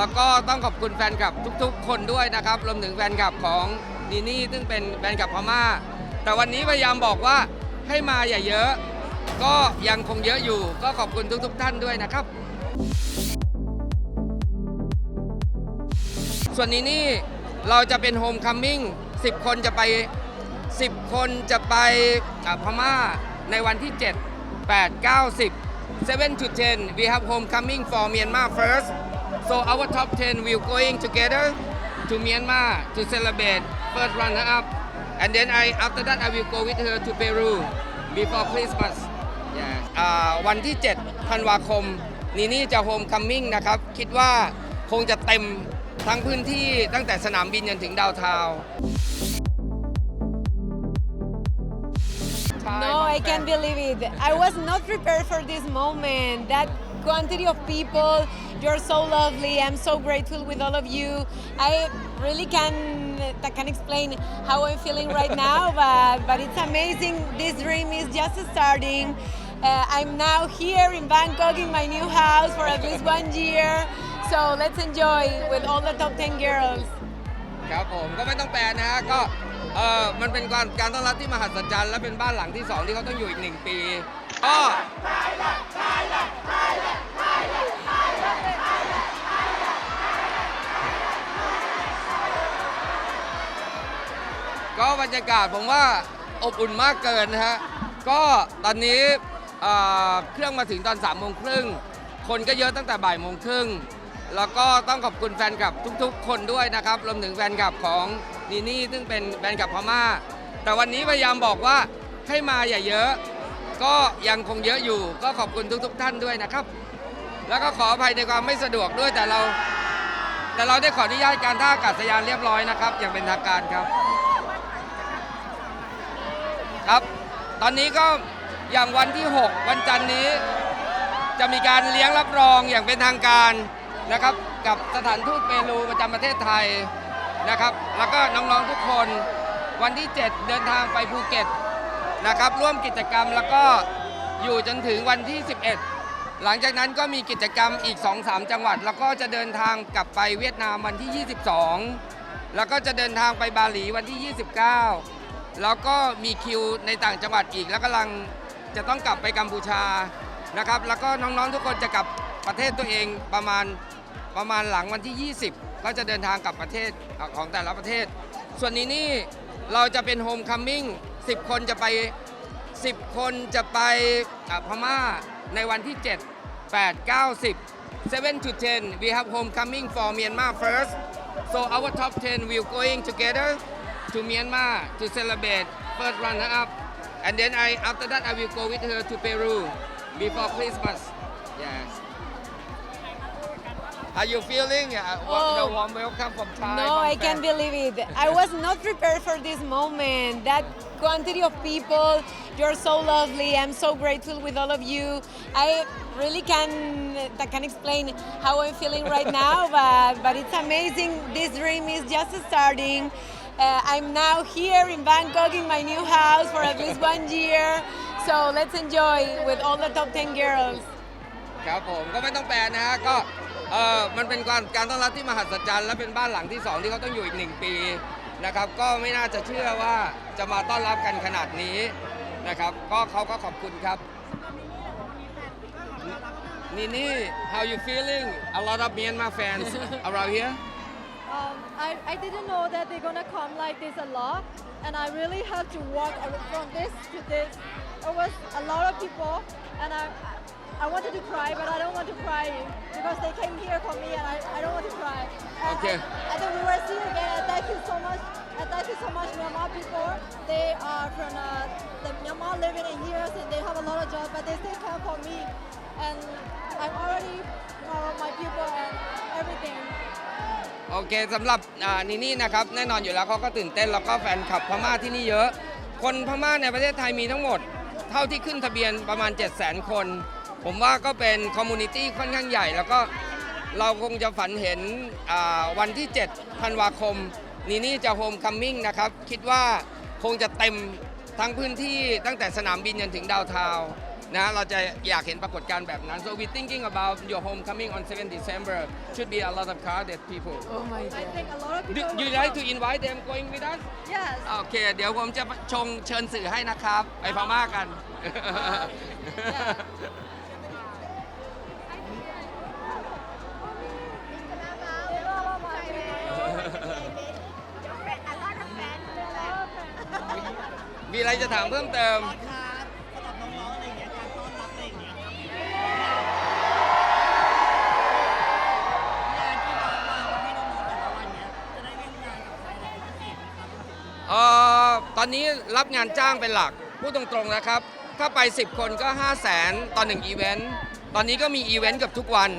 แล้วก็ต้องขอบคุณแฟนคลับทุก ๆ คนด้วยนะครับ รวมถึงแฟนคลับของนีนี่ซึ่งเป็นแฟนคลับพม่า แต่วันนี้พยายามบอกว่าให้มาอย่าเยอะ ก็ยังคงเยอะอยู่ ก็ขอบคุณทุก ๆ ท่านด้วยนะครับ ส่วนนี้นี่เราจะเป็นโฮมคัมมิ่ง10 คนจะไป 10 คนจะไปพม่าในวันที่ 7 8 9 10 7 to 10 we have homecoming for Myanmar first so our top 10 will going together to Myanmar to celebrate first runner up and then I after that I will go with her to Peru before Christmas yeah อ่าวันที่7ธันวาคมนี่นี่จะโฮมคัมมิ่งนะครับ คิดว่าคงจะเต็มทั้งพื้นที่ตั้งแต่สนามบินจนถึงดาวเทาวน์ No, I can't believe it. I was not prepared for this moment. That quantity of people, you're so lovely. I'm so grateful with all of you. I really can I can explain how I'm feeling right now, but but it's amazing. This dream is just starting. Uh, I'm now here in Bangkok in my new house for at least one year. So let's enjoy with all the top 10 girls. ครับผมก็ไม่ต้องแปลนะฮะก็เออมันเป็นการการต้อนรับที่มหัศจรรย์และเป็นบ้านหลังที่สองที่เขาต้องอยู่อีกหนึ่งปีก็ ก็บรรยากาศผมว่าอบอุ่นมากเกินนะฮะ ก็ตอนนี้เอ่อเครื่องมาถึงตอน3ามโมงครึ่ง คนก็เยอะตั้งแต่บ่ายโมงครึ่ง แล้วก็ต้องขอบคุณแฟนคลับทุกๆ คนด้วยนะครับ รวมถึงแฟนคลับของนีนี่ซึ่งเป็นแฟนคลับพม่า แต่วันนี้พยายามบอกว่าให้มาอย่าเยอะ ก็ยังคงเยอะอยู่ ก็ขอบคุณทุก ๆ ท่านด้วยนะครับ แล้วก็ขออภัยในความไม่สะดวกด้วยแต่เรา แต่เราได้ขออนุญาตการท่าอากาศยานเรียบร้อยนะครับอย่างเป็นทางการครับ ครับ ตอนนี้ก็อย่างวันที่ 6 วันจันทร์นี้ จะมีการเลี้ยงรับรองอย่างเป็นทางการนะครับ กับสถานทูตเปรูประจำประเทศไทยนะครับ แล้วก็น้องๆทุกคนวันที่ 7 เดินทางไปภูเก็ตนะครับ ร่วมกิจกรรมแล้วก็อยู่จนถึงวันที่ 11 หลังจากนั้นก็มีกิจกรรมอีก 2-3 จังหวัด แล้วก็จะเดินทางกลับไปเวียดนามวันที่ 22 แล้วก็จะเดินทางไปบาหลีวันที่ 29 แล้วก็มีคิวในต่างจังหวัดอีก แล้วกำลังจะต้องกลับไปกัมพูชานะครับ แล้วก็น้องๆทุกคนจะกลับประเทศตัวเองประมาณประมาณหลังวันที่ 20 ก็จะเดินทางกลับประเทศของแต่ละประเทศ ส่วนนี้นี่เราจะเป็นโฮมคัมมิ่ง10 คนจะไป 10 คนจะไปอ่าพม่าในวันที่ 7 8 9 10 7 to 10 we have homecoming for Myanmar first so our top 10 will going together to Myanmar to celebrate first runner up and then I after that I will go with her to Peru before Christmas yes how you feeling uh, what, the Oh. warm welcome from Thai No, from I can't believe it. I was not prepared for this moment. That quantity of people, you're so lovely. I'm so grateful with all of you. I really can I can explain how I'm feeling right now, but but it's amazing. This dream is just starting. Uh, I'm now here in Bangkok in my new house for at least one year. So let's enjoy with all the top 10 girls. ครับผมก็ไม่ต้องแปลนะฮะก็เออมันเป็นการการต้อนรับที่มหัศจรรย์และเป็นบ้านหลังที่สองที่เขาต้องอยู่อีกหนึ่งปีนะครับก็ไม่น่าจะเชื่อว่าจะมาต้อนรับกันขนาดนี้นะครับก็เขาก็ขอบคุณครับนี่นี่ how you feeling a lot of Myanmar fans around here Um, I, I didn't know that they're gonna come like this a lot, and I really had to walk from this to this. It was a lot of people, and I, I wanted to cry, but I don't want to cry because they came here for me, and I, I don't want to cry. And, Okay. And, then we will see you again. And thank you so much. And thank you so much, Myanmar people. They are from uh, the Myanmar living in years, and they have a lot of jobs, but they still care for me, and I'm already proud of my people and everything. โอเคสำหรับนี่นี่นะครับแน่นอนอยู่แล้วเขาก็ตื่นเต้นแล้วก็แฟนคลับพม่าที่นี่เยอะ คนพม่าในประเทศไทยมีทั้งหมด เท่าที่ขึ้นทะเบียนประมาณ 7 0 0 0 0 0 คน ผมว่าก็เป็นคอมมูนิตี้ค่อนข้างใหญ่ แล้วก็เราคงจะฝันเห็นวันที่7ธันวาคมนี่นี่จะโฮมคัมมิ่งนะครับ คิดว่าคงจะเต็มทั้งพื้นที่ตั้งแต่สนามบินจนถึงดาวเทาวน์ นะเราจะอยากเห็นปรากฏการณ์แบบนั้น so we thinking about your homecoming on 2nd December should be a lot of crowded people Oh my I god. think a lot of Do people. you will like come. to invite them going with us โ Yes. อเค เดี๋ยวผมจะชงเชิญสื่อให้นะครับ ไปพม่ากัน มีอะไรจะถามเพิ่มเติมค เอ่อตอนนี้รับงานจ้างเป็นหลัก พูดตรงๆนะครับ ถ้าไป 10 คนก็ 5 0 0แสนต่อ1อีเวนต์ ตอนนี้ก็มีอีเวนต์เกับทุกวัน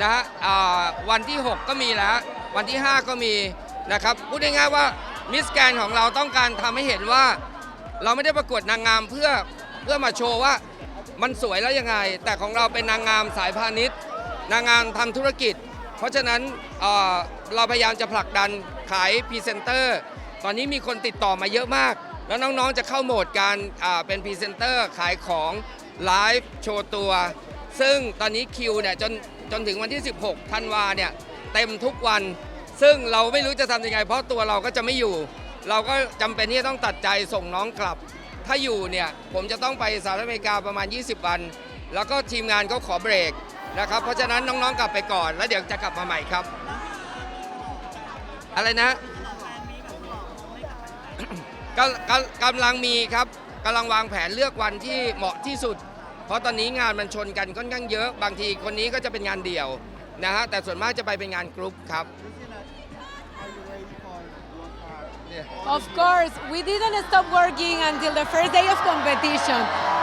นะฮะอ่าวันที่ 6 ก็มีแล้ว วันที่ 5 ก็มีนะครับ พูดง่ายๆว่ามิสแกนของเราต้องการทำให้เห็นว่า เราไม่ได้ประกวดนางงามเพื่อเพื่อมาโชว์ว่ามันสวยแล้วยังไง แต่ของเราเป็นนางงามสายพาณิชย์ นางงามทำธุรกิจ เพราะฉะนั้นเอ่อเราพยายามจะผลักดันขายพรีเซนเตอร์ ตอนนี้มีคนติดต่อมาเยอะมาก แล้วน้องๆจะเข้าโหมดการเป็นพรีเซนเตอร์ขายของไลฟ์โชว์ตัว ซึ่งตอนนี้คิวเนี่ยจนจนถึงวันที่ 16ธันวาเนี่ยเต็มทุกวัน ซึ่งเราไม่รู้จะทำยังไง เพราะตัวเราก็จะไม่อยู่ เราก็จำเป็นที่จะต้องตัดใจส่งน้องกลับ ถ้าอยู่เนี่ยผมจะต้องไปสหรัฐอเมริกาประมาณ 20 วัน แล้วก็ทีมงานก็ขอเบรกนะครับ เพราะฉะนั้นน้องๆกลับไปก่อน แล้วเดี๋ยวจะกลับมาใหม่ครับ อะไรนะ กำกำกำลังมีครับกำลังวางแผนเลือกวันที่เหมาะที่สุด เพราะตอนนี้งานมันชนกันค่อนข้างเยอะ บางทีคนนี้ก็จะเป็นงานเดี่ยวนะฮะแต่ส่วนมากจะไปเป็นงานกรุ๊ปครับ Of course, we didn't stop working until the first day of competition.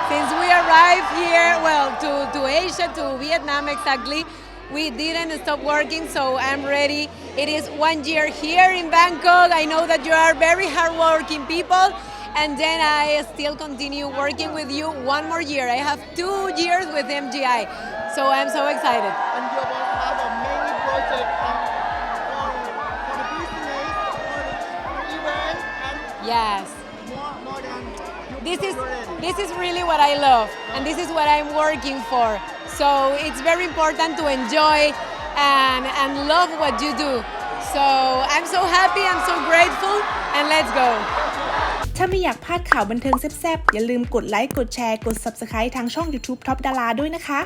Since we arrived here, well, to, to Asia, to Vietnam exactly, we didn't stop working, so I'm ready. It is one year here in Bangkok. I know that you are very hardworking people, and then I still continue working with you one more year. I have two years with MGI, so I'm so excited. and you will have a many project for, for the business, for the event, and Yes. more, more than this is this is really what I love and this is what I'm working for. So it's very important to enjoy and and love what you do. So I'm so happy, I'm so grateful and let's go. ถ้าไม่อยากพลาดข่าวบันเทิงแซ่บๆ อย่าลืมกดไลค์ กดแชร์ กด Subscribe ทางช่อง YouTube Top ดาราด้วยนะคะ